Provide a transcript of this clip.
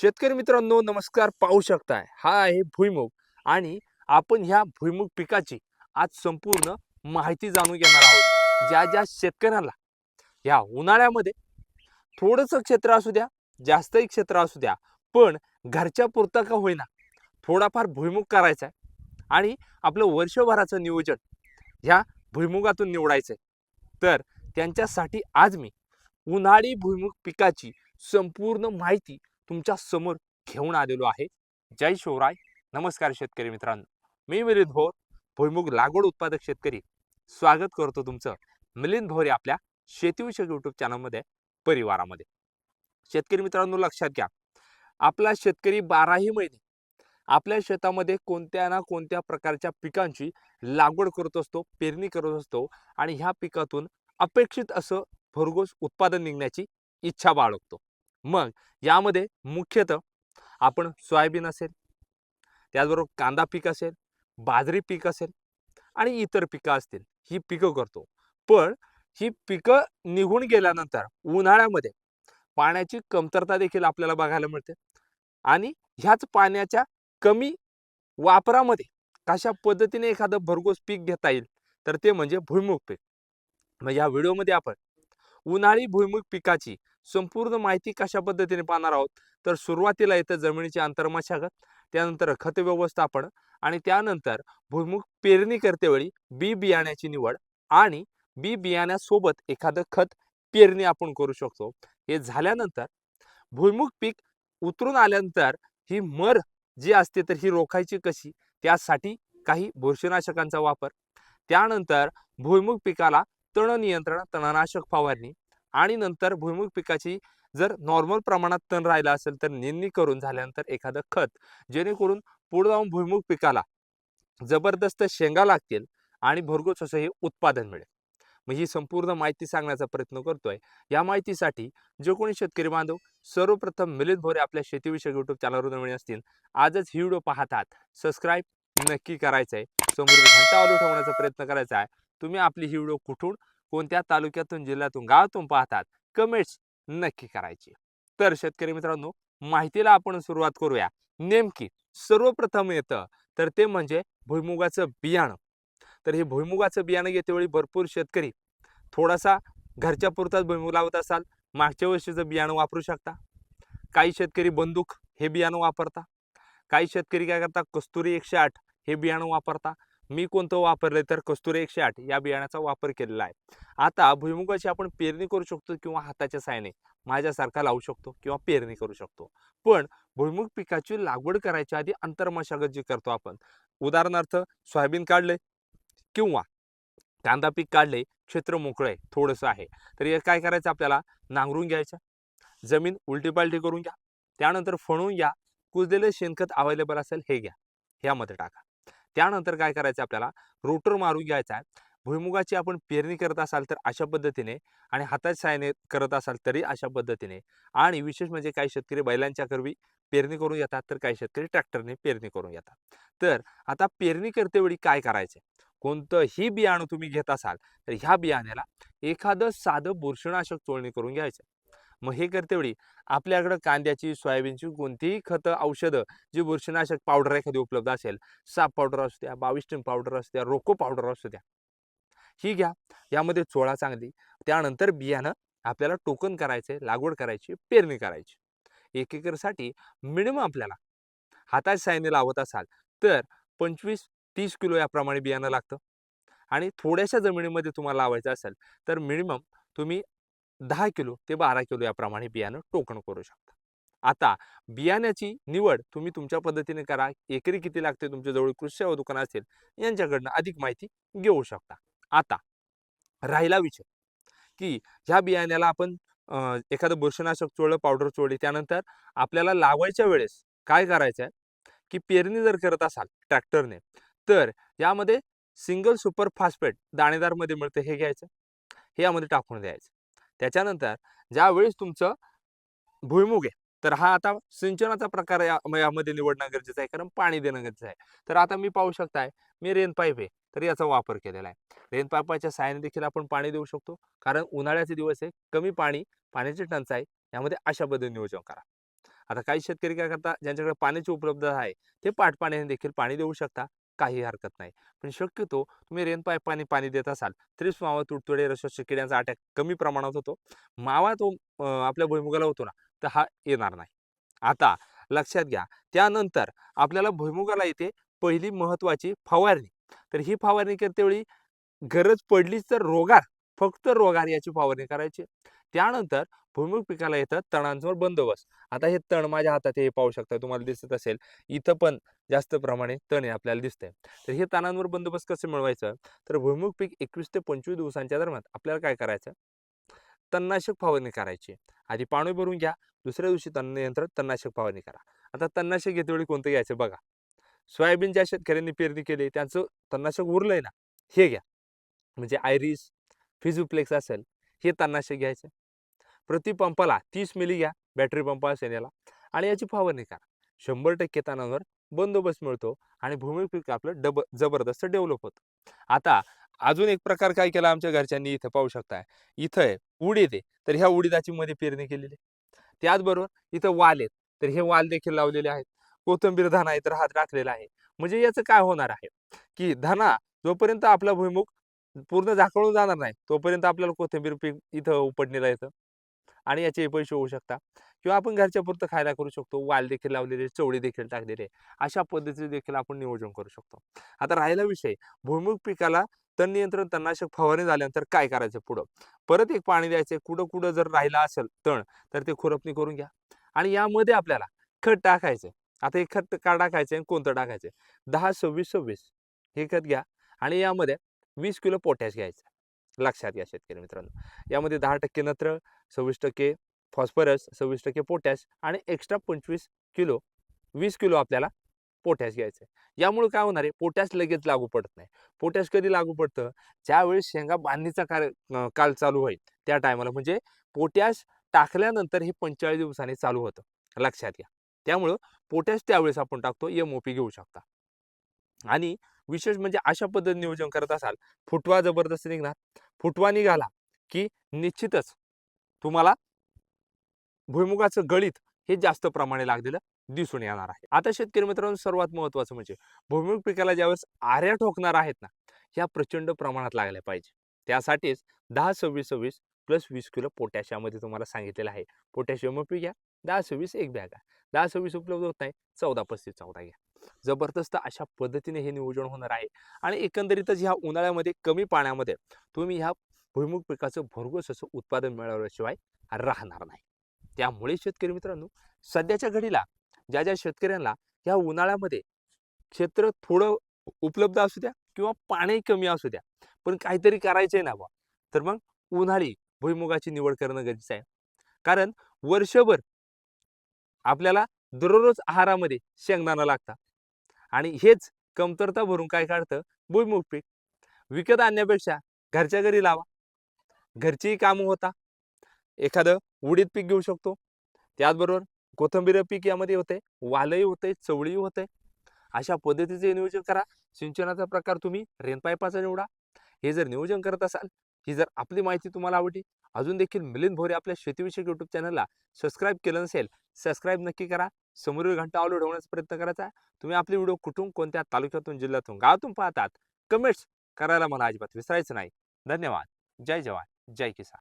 शेतकरी मित्रांनो नमस्कार. पाहू शकताय. हा आहे भुईमुग. आणि आपण ह्या भुईमुग पिकाची आज संपूर्ण माहिती जाणून घेणार आहोत. ज्या ज्या शेतकऱ्यांना ह्या उन्हाळ्यामध्ये थोडंसं क्षेत्र असू द्या जास्तही क्षेत्र असू द्या पण घरच्या पुरता का होईना थोडाफार भुईमुग करायचा आहे. आणि आपलं वर्षभराचं नियोजन ह्या भुईमुगातून निवडायचं आहे तर त्यांच्यासाठी आज मी उन्हाळी भुईमुग पिकाची संपूर्ण माहिती तुमच्यासमोर घेऊन आलेलो आहे. जय शिवराय. नमस्कार शेतकरी मित्रांनो. मी मिलिंद भोर भुईमुग लागवड उत्पादक शेतकरी. स्वागत करतो तुमचं मिलिंद भोरे आपल्या शेतीविषयक युट्यूब चॅनलमध्ये परिवारामध्ये. शेतकरी मित्रांनो लक्षात घ्या. आपला शेतकरी बाराही महिने आपल्या शेतामध्ये कोणत्या ना कोणत्या प्रकारच्या पिकांची लागवड करत असतो पेरणी करत असतो आणि ह्या पिकातून अपेक्षित असं भरघोस उत्पादन निघण्याची इच्छा बाळगतो. मग यामध्ये मुख्यतः आपण सोयाबीन असेल त्याचबरोबर कांदा पीक असेल बाजरी पीक असेल आणि इतर पिकं असतील ही पिकं करतो. पण ही पिकं निघून गेल्यानंतर उन्हाळ्यामध्ये पाण्याची कमतरता देखील आपल्याला बघायला मिळते आणि ह्याच पाण्याच्या कमी वापरामध्ये कशा पद्धतीने एखादं भरघोस पीक घेता येईल तर ते म्हणजे भुईमुग पीक. मग या व्हिडिओमध्ये आपण उन्हाळी भुईमुग पिकाची संपूर्ण माहिती कशा पद्धतीने पाहणार आहोत? तर सुरुवातीला येतं जमिनीची अंतर्मशागत त्यानंतर खत व्यवस्थापन आणि त्यानंतर भुईमुग पेरणी करतेवेळी बी बियाण्याची निवड आणि बी बियाण्यासोबत एखादं खत पेरणी आपण करू शकतो. हे झाल्यानंतर भुईमुग पीक उतरून आल्यानंतर ही मर जी असते तर ही रोखायची कशी? त्यासाठी काही बुरशीनाशकांचा वापर. त्यानंतर भुईमुग पिकाला तण नियंत्रण तणनाशक फवारणी आणि नंतर भुईमुग पिकाची जर नॉर्मल प्रमाणात तण राहिला असेल तर निंदणी करून झाल्यानंतर एखादं खत जेणेकरून पुढे जाऊन भुईमुग पिकाला जबरदस्त शेंगा लागतील आणि भरघोस असं हे उत्पादन मिळेल. मग ही संपूर्ण माहिती सांगण्याचा प्रयत्न करतोय. या माहितीसाठी जे कोणी शेतकरी बांधव सर्वप्रथम मिलिंद भोरे आपल्या शेतीविषयक युट्यूब चॅनलवर नवीन असतील आजच ही व्हिडिओ पाहतात. सबस्क्राईब नक्की करायचं आहे समोर घंटा आलू ठेवण्याचा प्रयत्न करायचा आहे. तुम्ही आपली ही व्हिडिओ कुठून कोणत्या तालुक्यातून जिल्ह्यातून गावातून पाहतात कमेंट्स नक्की करायची. तर शेतकरी मित्रांनो माहितीला आपण सुरुवात करूया. नेमकी सर्वप्रथम येतं तर ते म्हणजे भुईमुगाचं बियाणं. तर हे भुईमुगाचं बियाणं घेतेवेळी भरपूर शेतकरी थोडासा घरच्या पुरताच भुईमुग लावत असाल मागच्या वर्षीचं बियाणं वापरू शकता. काही शेतकरी बंदूक हे बियाणं वापरता. काही शेतकरी काय करता कस्तुरी एकशे आठ हे बियाणं वापरता. मी कोणतं वापरलंय तर कस्तुरी एकशे आठ या बियाण्याचा वापर केलेला आहे. आता भुईमुगाची आपण पेरणी करू शकतो किंवा हाताच्या सायने माझ्यासारखा लावू शकतो किंवा पेरणी करू शकतो. पण भुईमुग पिकाची लागवड करायच्या आधी अंतर्मशागत जी करतो आपण उदाहरणार्थ सोयाबीन काढले किंवा कांदा पीक काढले क्षेत्र मोकळं आहे थोडंसं आहे तर हे काय करायचं आपल्याला? नांगरून घ्यायचं. जमीन उलटी पालटी करून घ्या. त्यानंतर फणून घ्या. कुजलेलं शेणखत अवेलेबल असेल हे घ्या. ह्यामध्ये टाका. त्यानंतर काय करायचं आपल्याला? रोटर मारून घ्यायचा आहे. भुईमुगाची आपण पेरणी करत असाल तर अशा पद्धतीने आणि हाताच्या सायने करत असाल तरी अशा पद्धतीने. आणि विशेष म्हणजे काही शेतकरी बैलांच्या करवी पेरणी करून येतात तर काही शेतकरी ट्रॅक्टरने पेरणी करून येतात तर आता पेरणी करतेवेळी काय करायचं? कोणतंही बियाणं तुम्ही घेत असाल तर ह्या बियाण्याला एखादं साधं बुरशीनाशक चोळणी करून घ्यायचं. मग हे करतेवेळी आपल्याकडं कांद्याची सोयाबीनची कोणतीही खतं औषधं जी बुरशीनाशक पावडर एखादी उपलब्ध असेल साप पावडर असू द्या बावीस पावडर असू द्या रोको पावडर असू द्या ही घ्या. यामध्ये चोळा चांगली. त्यानंतर बियाणं आपल्याला टोकन करायचे लागवड करायची पेरणी करायची. एक एकरसाठी मिनिमम आपल्याला हाताच्या सायने लावत असाल तर पंचवीस तीस किलो याप्रमाणे बियाणं लागतं. आणि थोड्याशा जमिनीमध्ये तुम्हाला लावायचं असेल तर मिनिमम तुम्ही दहा किलो ते बारा किलो याप्रमाणे बियाणं टोकण करू शकता. आता बियाण्याची निवड तुम्ही तुमच्या पद्धतीने करा. एकरी किती लागते तुमच्याजवळ कृषी सेवा दुकान असेल यांच्याकडनं अधिक माहिती घेऊ शकता. आता राहिला विषय की ह्या बियाण्याला आपण एखादं बुरशीनाशक चोळलं पावडर चोळली त्यानंतर आपल्याला लावायच्या वेळेस काय करायचं आहे की पेरणी जर करत असाल ट्रॅक्टरने तर यामध्ये सिंगल सुपर फास्फेट दाणेदारमध्ये मिळतं हे घ्यायचं. हे यामध्ये टाकून द्यायचं. त्याच्यानंतर ज्यावेळेस तुमचं भुईमुग आहे तर हा आता सिंचनाचा प्रकार या म- यामध्ये निवडणं गरजेचं आहे कारण पाणी देणं गरजेचं आहे. तर आता मी पाहू शकताय मी रेन पाईप आहे तर याचा वापर केलेला आहे. रेन पाईपाच्या साहाय्याने देखील आपण पाणी देऊ शकतो कारण उन्हाळ्याचे दिवस आहे कमी पाणी पाण्याची टंचाई यामध्ये अशा पद्धतीने नियोजन करा. आता काही शेतकरी काय करतात ज्यांच्याकडे पाण्याची उपलब्धता आहे ते पाठ पाण्याने देखील पाणी देऊ शकता. काही हरकत नाही. पण शक्यतो तुम्ही रेन पाणी पाणी देत असाल तरीच मावा तुडतुडे रसोशी किड्यांचा अटॅक कमी प्रमाणात होतो. मावा तो आपल्या भुईमुगाला होतो ना तर हा येणार नाही. आता लक्षात घ्या त्यानंतर आपल्याला भुईमुगाला येते पहिली महत्वाची फवारणी. तर ही फवारणी करतेवेळी गरज पडलीच तर रोगार फक्त रोगार याची फवारणी करायची. त्यानंतर भुईमुग पिकाला येतं तणांवर बंदोबस्त. आता हे तण माझ्या हातात हे पाहू शकता तुम्हाला दिसत असेल. इथं पण जास्त प्रमाणे तण हे आपल्याला दिसतंय. तर हे तणांवर बंदोबस्त कसं मिळवायचं? तर भुईमुग पीक एकवीस ते पंचवीस दिवसांच्या दरम्यान आपल्याला काय करायचं? तणनाशक फवारणी करायची. आधी पाणी भरून घ्या दुसऱ्या दिवशी तण यंत्र तणनाशक फवारणी करा. आता तणनाशक घेते वेळी कोणतं घ्यायचं बघा. सोयाबीन ज्या शेतकऱ्यांनी पेरणी केली त्यांचं तणनाशक उरलंय ना हे घ्या. म्हणजे आयरिस फिजुप्लेक्स असेल हे तणनाशक घ्यायचं. प्रति पंपाला तीस मिली घ्या बॅटरी पंप असेल याला आणि याची फवारणी करा. शंभर टक्के ताणांवर बंदोबस्त मिळतो आणि भूमी पीक आपलं डब जबरदस्त डेव्हलप होतं. आता अजून एक प्रकार काय केला आमच्या घरच्यांनी इथं पाहू शकताय. इथं आहे उडीद आहे. तर ह्या उडीदाची मध्ये पेरणी केलेली आहे. त्याचबरोबर इथं वाल आहेत. तर हे वाल देखील लावलेले आहेत. कोथंबीर धना आहे तर हात टाकलेला आहे. म्हणजे याचं काय होणार आहे? की धना जोपर्यंत आपला भुईमुख पूर्ण झाकळून जाणार नाही तोपर्यंत आपल्याला कोथिंबीर पीक इथं उपटणीला येतं. आणि याचे पैसे होऊ शकता किंवा आपण घरच्या पुरतं खायला करू शकतो. वाल देखील लावलेले चवळी देखील टाकलेले अशा पद्धतीने देखील आपण नियोजन करू शकतो. आता राहिला विषय. भुईमुग पिकाला तण नियंत्रण तणनाशक फवारणी झाल्यानंतर काय करायचं पुढं? परत एक पाणी द्यायचं कुठं कुठं जर राहिला असेल तण तर ते खुरपणी करून घ्या. आणि यामध्ये आपल्याला खत टाकायचं आता हे खत का टाकायचं आणि कोणतं टाकायचं दहा सव्वीस सव्वीस हे खत घ्या. आणि यामध्ये वीस किलो पोटॅश घ्यायचं. लक्षात घ्या शेतकरी मित्रांनो. यामध्ये दहा टक्के नत्र सव्वीस टक्के फॉस्फरस सव्वीस टक्के पोटॅश आणि एक्स्ट्रा पंचवीस किलो वीस किलो आपल्याला पोटॅश घ्यायचं आहे यामुळे काय होणार आहे? पोटॅश लगेच लागू पडत नाही. पोटॅश कधी लागू पडतं? ज्यावेळेस शेंगा बांधणीचा कार्य काल चालू होईल त्या टायमाला. म्हणजे पोटॅश टाकल्यानंतर हे पंचेचाळीस दिवसांनी चालू होतं. लक्षात घ्या. त्यामुळं पोटॅश त्यावेळेस आपण टाकतो एम ओ पी घेऊ शकता. आणि विशेष म्हणजे अशा पद्धतीने नियोजन करत असाल फुटवा जबरदस्त निघणार. फुटवा निघाला की निश्चितच तुम्हाला भुईमुगाचं गळीत हे जास्त प्रमाणे लागलेलं दिसून येणार आहे. आता शेतकरी मित्रांनो सर्वात महत्वाचं म्हणजे भुईमुग पिकाला ज्यावेळेस आऱ्या ठोकणार आहेत ना ह्या प्रचंड प्रमाणात लागल्या पाहिजे. त्यासाठीच दहा सव्वीस सव्वीस प्लस वीस किलो पोटॅशियामध्ये तुम्हाला सांगितलेलं आहे. पोटॅशियम पी घ्या दहा सव्वीस एक बॅग दहा सव्वीस उपलब्ध होत नाही चौदा पस्तीस चौदा घ्या. जबरदस्त अशा पद्धतीने हे नियोजन होणार आहे. आणि एकंदरीतच ह्या उन्हाळ्यामध्ये कमी पाण्यामध्ये तुम्ही ह्या भुईमुग पिकाचं भरघोस असं उत्पादन मिळवल्याशिवाय राहणार नाही. त्यामुळे शेतकरी मित्रांनो सध्याच्या घडीला ज्या ज्या शेतकऱ्यांना ह्या उन्हाळ्यामध्ये क्षेत्र थोडं उपलब्ध असू द्या किंवा पाणी कमी असू द्या पण काहीतरी करायचंय ना बा तर मग उन्हाळी भुईमुगाची निवड करणं गरजेचं आहे. कारण वर्षभर आपल्याला दररोज आहारामध्ये शेंगदाणा लागतात. आणि हेच कमतरता भरून काय काढतं? भुईमुग पीक. विकत आणण्यापेक्षा घरच्या घरी लावा. घरचीही कामं होता. एखादं उडीद पीक घेऊ शकतो. त्याचबरोबर कोथंबीर पीक यामध्ये होते. वालही होते चवळी होते. अशा पद्धतीचे नियोजन करा. सिंचनाचा प्रकार तुम्ही रेनपाईपाचा निवडा. हे जर नियोजन करत असाल ही जर आपली माहिती तुम्हाला आवडली अजून देखील मिलिंद भोरे आपल्या शेतीविषयक यूट्यूब चॅनलला सबस्क्राईब केलं नसेल सबस्क्राईब नक्की करा. समोरील घंटा ऑल ठेवण्याचा प्रयत्न करायचा तुम्ही आपले व्हिडिओ कुठून कोणत्या तालुक्यातून जिल्ह्यातून गावातून पाहतात. कमेंट्स करायला मला अजिबात विसरायचं नाही. धन्यवाद. जय जवान. जय किसान.